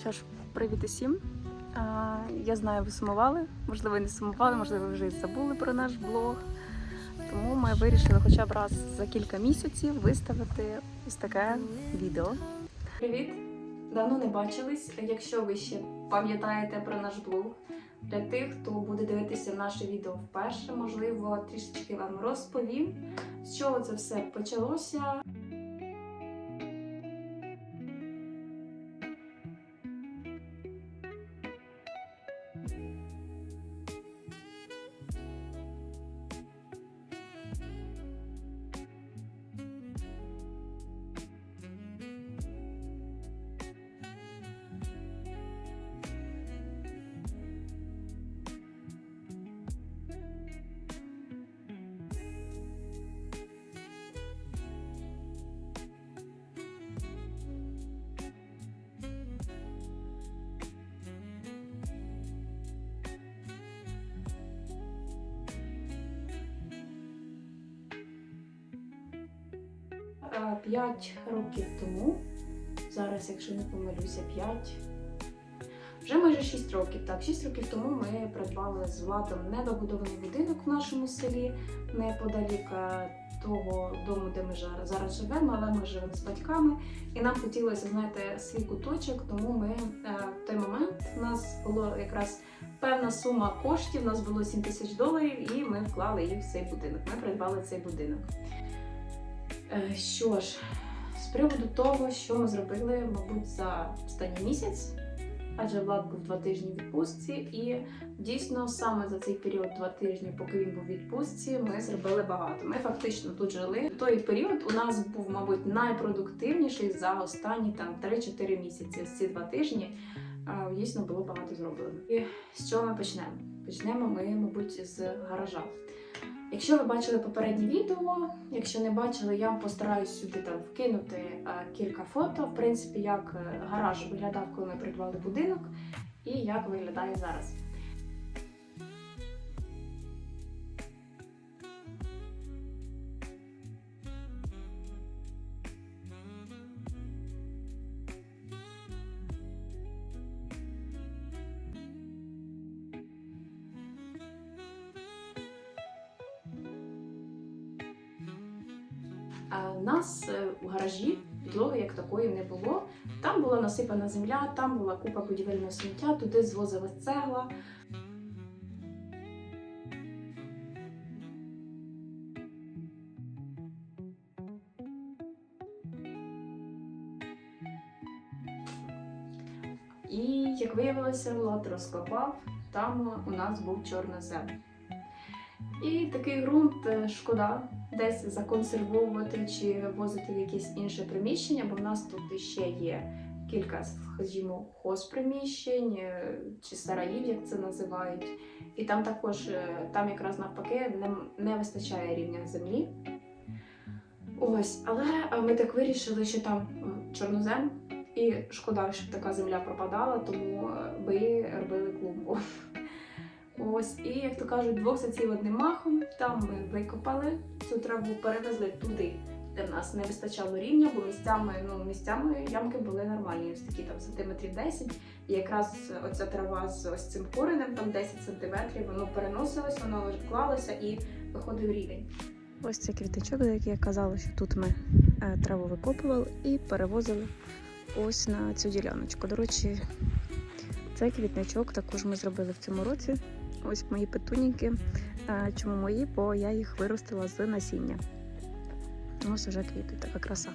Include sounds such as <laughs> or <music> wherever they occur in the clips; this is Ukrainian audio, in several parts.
Що ж, привіт усім. А, Я знаю, ви сумували, можливо, не сумували, можливо, ви вже і забули про наш блог. Тому ми вирішили хоча б раз за кілька місяців виставити ось таке відео. Привіт! Давно не бачились. Якщо ви ще пам'ятаєте про наш блог, для тих, хто буде дивитися наше відео вперше, можливо, трішечки вам розповім, з чого це все почалося. Е, П'ять років тому, зараз, якщо не помилюся, 5, вже майже 6 років. Так, 6 років тому ми придбали з Владом недобудований будинок в нашому селі неподалік е, того дому, де ми зараз живемо, але ми живемо з батьками. І нам хотілося, знаєте, свій куточок, тому ми е, в той момент у нас було якраз певна сума коштів, у нас було 7 тисяч доларів, і ми вклали її в цей будинок. Ми придбали цей будинок. Е, Що ж, з приводу того, що ми зробили, мабуть, за останній місяць, адже Влад був два тижні в відпустці, і дійсно саме за цей період два тижні, поки він був у відпустці, ми зробили багато. Ми фактично тут жили. Той період у нас був, мабуть, найпродуктивніший за останні там 3-4 місяці. З ці два тижні е, дійсно було багато зроблено. І з чого ми почнемо? Почнемо ми, мабуть, з гаража. Якщо ви бачили попереднє відео, якщо не бачили, я постараюсь сюди там вкинути е, кілька фото. В принципі, як е, гараж виглядав, коли ми придбали будинок, і як виглядає зараз. У нас е, в гаражі підлоги як такої не було. Там була насипана земля, там була купа будівельного сміття, туди звозилась цегла. І як виявилося, Влад розкопав, там у нас був чорнозем. І такий ґрунт е, шкода десь законсервовувати чи возити в якесь інше приміщення, бо в нас тут ще є кілька, скажімо, хозприміщень е, чи сараїв, як це називають. І там також, е, там якраз навпаки, не, не вистачає рівня землі. Ось, але е, ми так вирішили, що там чорнозем, і шкода, щоб така земля пропадала, тому ми робили клумбу. Ось, і як то кажуть, двох саців одним махом. Там ми викопали цю траву, перевезли туди, де в нас не вистачало рівня, бо місцями, ну, місцями ямки були нормальні, ось такі там сантиметрів 10. І якраз оця трава з ось цим коренем, там 10 сантиметрів, воно переносилось, воно вклалося і виходив рівень. Ось цей квіточок, за який я казала, що тут ми е, траву викопували і перевозили ось на цю діляночку. До речі, цей квітничок також ми зробили в цьому році. Ось мої петуніки. Е, Чому мої? Бо я їх виростила з насіння. Ось уже квіти, така краса.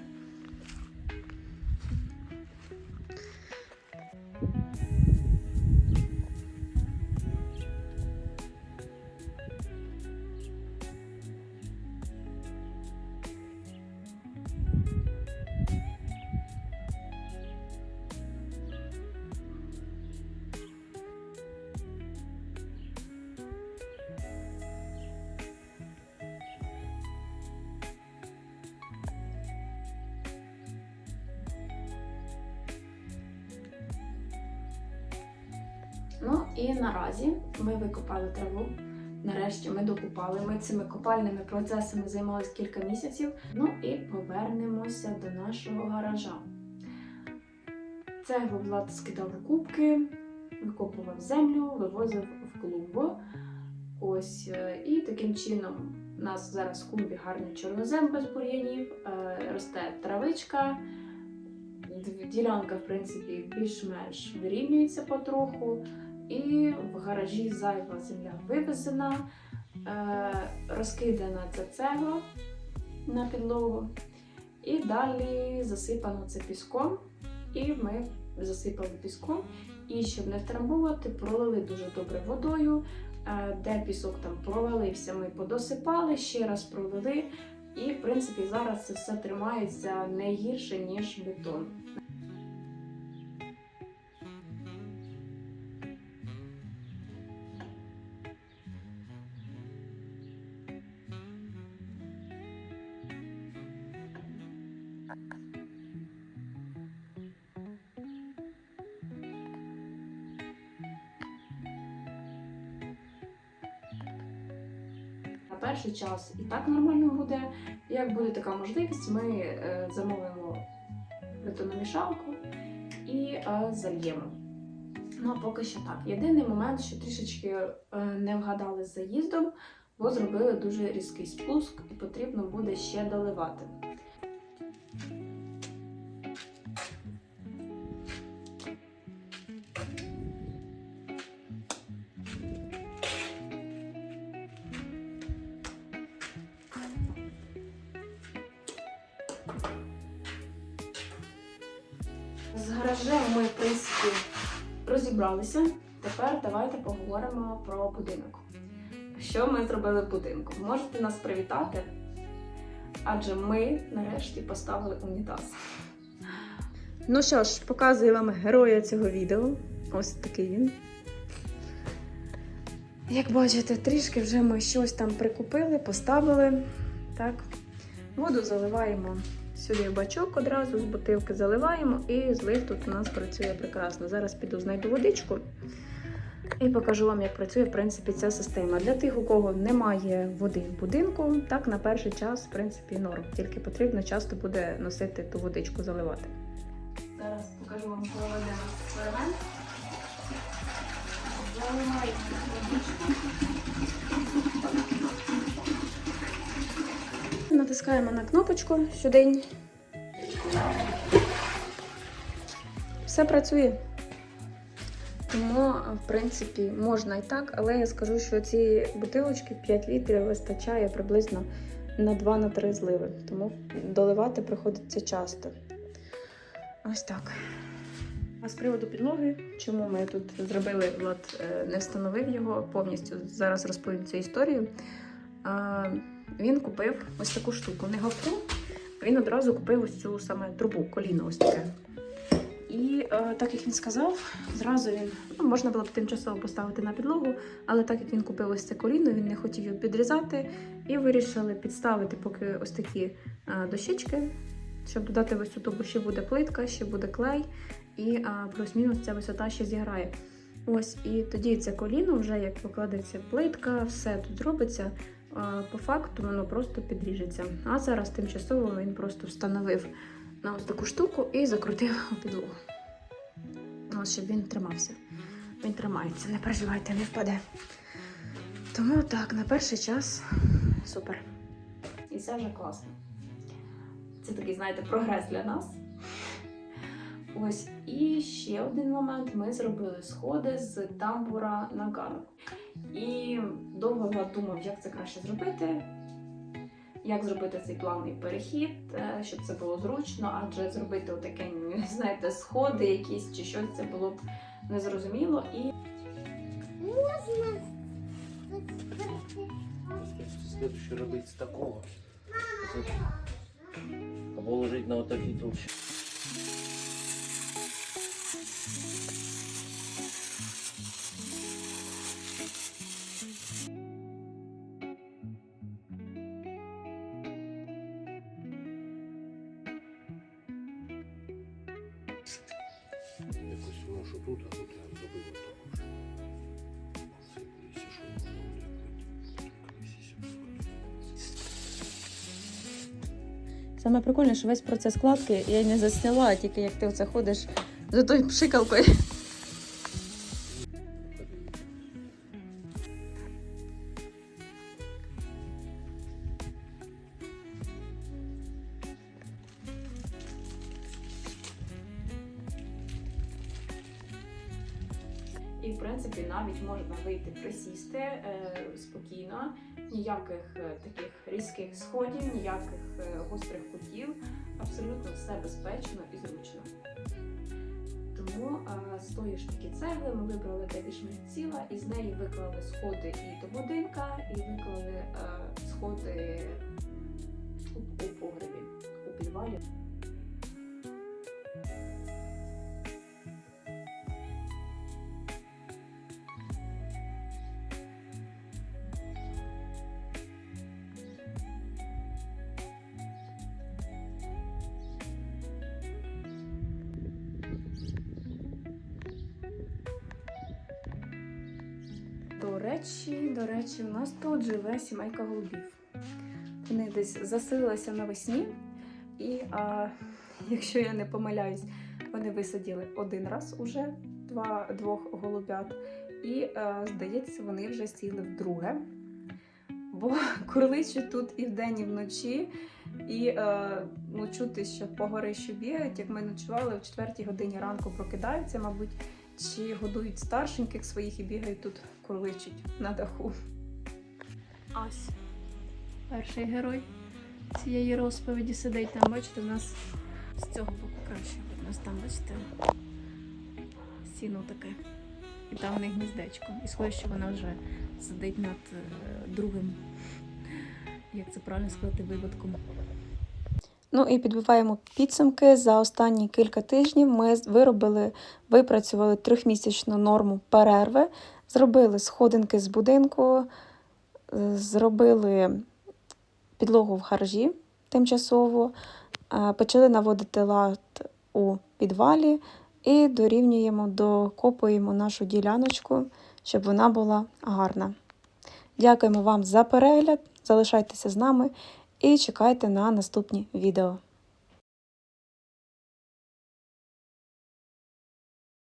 І наразі ми викопали траву. Нарешті ми докупали. Ми цими копальними процесами займалися кілька місяців. Ну і повернемося до нашого гаража. Цеглу Влад скидав у кубки, викопував землю, вивозив в клумбу. Ось, е, і таким чином у нас зараз в клумбі гарний чорнозем без бур'янів, е, росте травичка. Ділянка, в принципі, більш-менш вирівнюється потроху. І в гаражі зайва земля вивезена, е, розкидана ця цегла на підлогу. І далі засипано це піском. І ми засипали піском. І щоб не втрамбувати, пролили дуже добре водою. Е, Де пісок там провалився, ми подосипали, ще раз пролили. І, в принципі, зараз це все тримається не гірше, ніж бетон. Перший час і так нормально буде. Як буде така можливість, ми е, замовимо бетономішалку і е, зальємо. Ну, а поки що так. Єдиний момент, що трішечки е, не вгадали з заїздом, бо зробили дуже різкий спуск і потрібно буде ще доливати. З гаражем ми, в принципі, розібралися. Тепер давайте поговоримо про будинок. Що ми зробили в будинку? Можете нас привітати, адже ми нарешті поставили унітаз. Ну що ж, показую вам героя цього відео. Ось такий він. Як бачите, трішки вже ми щось там прикупили, поставили. Так. Воду заливаємо сюди бачок одразу, з бутилки заливаємо, і злив тут у нас працює прекрасно. Зараз піду знайду водичку і покажу вам, як працює в принципі ця система. Для тих, у кого немає води в будинку, так на перший час, в принципі, норм. Тільки потрібно часто буде носити ту водичку заливати. Зараз покажу вам проведемо експеримент. Заливаємо. Натискаємо на кнопочку сюди. Все працює. Тому, в принципі, можна і так, але я скажу, що ці бутилочки 5 літрів вистачає приблизно на 2-3 зливи. Тому доливати приходиться часто. Ось так. А з приводу підлоги, чому ми тут зробили, Влад е, не встановив його повністю. Зараз розповім цю історію. Він купив ось таку штуку, не гафру. Він одразу купив ось цю саме трубу, коліно ось таке. І е, так як він сказав, зразу він ну, можна було б тимчасово поставити на підлогу, але так як він купив ось це коліно, він не хотів його підрізати і вирішили підставити поки ось такі е, дощечки, щоб додати висоту, бо ще буде плитка, ще буде клей, і е, плюс-мінус ця висота ще зіграє. Ось, і тоді це коліно, вже як покладеться плитка, все тут зробиться. По факту воно просто підріжеться. А зараз тимчасово він просто встановив на ось таку штуку і закрутив підлогу. Ось, щоб він тримався. Він тримається, не переживайте, не впаде. Тому так, на перший час супер. І це вже класно. Це такий, знаєте, прогрес для нас. Ось і ще один момент: ми зробили сходи з тамбура на ганок. І довго думав, як це краще зробити, як зробити цей плавний перехід, е, щоб це було зручно, адже зробити отаке, <laughs> знаєте, сходи якісь чи щось це було б незрозуміло. І Можно Следующий робить с такого. Або ложить на вот такие Якось воно що тут, а тут я зробив робити. Саме прикольне, що весь процес кладки я не засняла, тільки як ти оце ходиш За той пшикалкою. І, в принципі, навіть можна вийти присісти е, спокійно, ніяких е, таких різких сходів, ніяких е, гострих кутів. Абсолютно все безпечно і зручно. Тому з тої ж таки цегли ми вибрали деві шмельціла, і з неї виклали сходи і до будинка, і виклали сходи у погребі, у підвалі. Речі, до речі, у нас тут живе сімейка голубів. Вони десь заселилися навесні, і а, якщо я не помиляюсь, вони висаділи один раз уже два, двох голубят, і а, здається, вони вже сіли вдруге. Бо <laughs> курличуть тут і вдень, і вночі, і е, ну, чути, що по горищу бігають, як ми ночували, в четвертій годині ранку прокидаються, мабуть, чи годують старшеньких своїх і бігають тут, курличуть на даху. Ось перший герой цієї розповіді сидить там, бачите, у нас з цього боку краще. У нас там, бачите, сіно таке. І там в них гніздечко. І схоже, що вона вже сидить над е, другим, як це правильно сказати, виводком. Ну і підбиваємо підсумки. За останні кілька тижнів ми виробили, випрацювали трьохмісячну норму перерви, зробили сходинки з будинку, е, зробили підлогу в гаражі тимчасово, е, почали наводити лад у підвалі і дорівнюємо, докопуємо нашу діляночку, щоб вона була гарна. Дякуємо вам за перегляд. Залишайтеся з нами і чекайте на наступні відео.